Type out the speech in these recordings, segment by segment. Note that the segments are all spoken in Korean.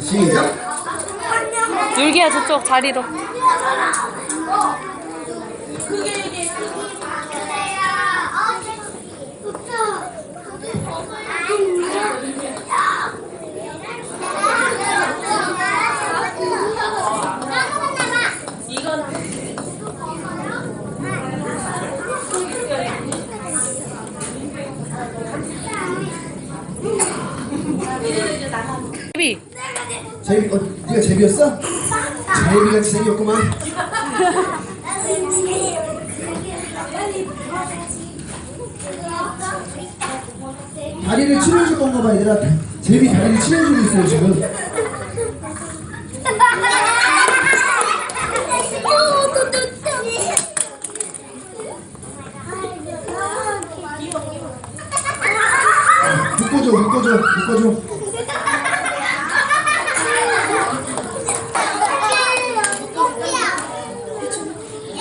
시작. 줄기야 저쪽 자리로. 제 비. 제비, 어, 네가 제비였어? 제비가 재미없구만. 다리를 치료해줄 건가 봐, 얘들아. 제비 다리를 치료해주고 있어요, 지금. 묶어줘, 묶어줘, 묶어줘.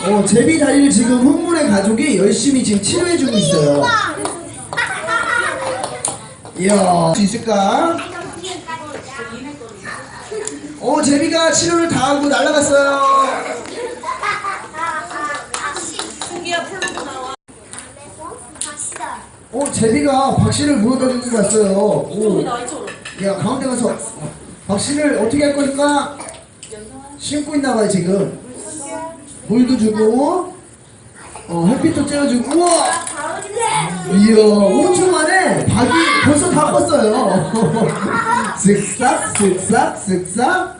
어, 제비 다리를 지금 흥문의 가족이 열심히 지금 치료해주고 있어요. 이야, 할수 있을까? 어, 제비가 치료를 다 하고 날아갔어요. 어, 제비가 박씨를 물어다 주고 갔어요. 오. 야, 가운데 가서 어, 박씨를 어떻게 할 거니까 심고 있나 봐요, 지금. 물도 주고, 어, 햇빛도 쬐어주고, 우와! 이야, 5초 만에 박이 벌써 다 컸어요. 쓱싹, 쓱싹, 쓱싹.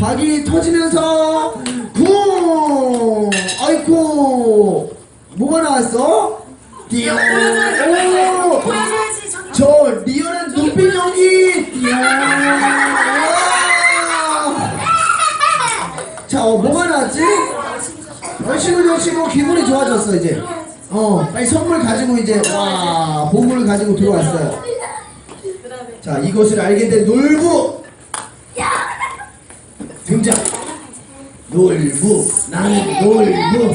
박이 터지면서, 쿵! 아이쿠! 뭐가 나왔어? 띠용! 오! 저 리얼한 눈빛 연기! 띠용! 자, 어, 뭐가 나왔지? 열심히 열심히 기분이 좋아졌어 이제. 어, 빨리 선물 가지고 이제 와 보물을 가지고 들어왔어요. 자, 이것을 알게 된 놀부 등장. 놀부, 나는 놀부.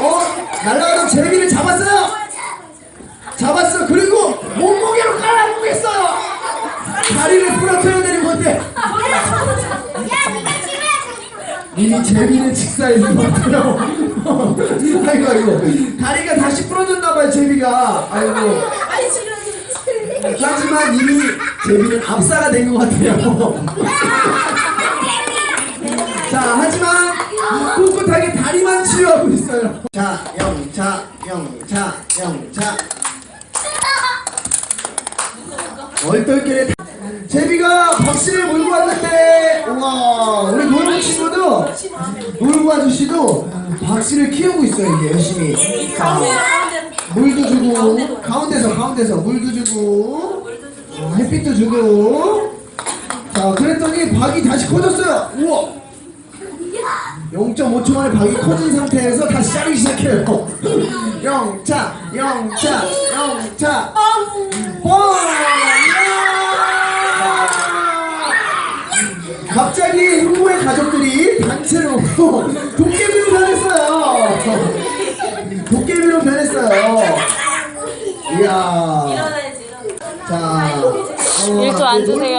어, 날아가는 제비를 잡았어요. 잡았어. 그리고 이미 제비는 직사해서 같아요. 아이고 아이고 다리가 다시 부러졌나봐요 제비가. 아이고. 하지만 이미 제비는 압사가 된 것 같아요. 자 하지만 꿋꿋하게 다리만 치료하고 있어요. 자 영차 영차 영차. 얼떨결에 제비가 박씨를 몰고 왔는데 우와 놀고 아저씨도 박씨를 키우고 있어요 이제 열심히. 자, 물도 주고 가운데서 가운데서 물도 주고 어, 햇빛도 주고. 자 그랬더니 박이 다시 커졌어요. 우와! 0.5초 만에 박이 커진 상태에서 다시 자르기 시작해요. 영차 영차 영차. 뻥! 갑자기 흥부의 가족들이 단체로 도깨비로 변했어요. 도깨비로 변했어요. 이야. 자, 어, 일조 안 주세요.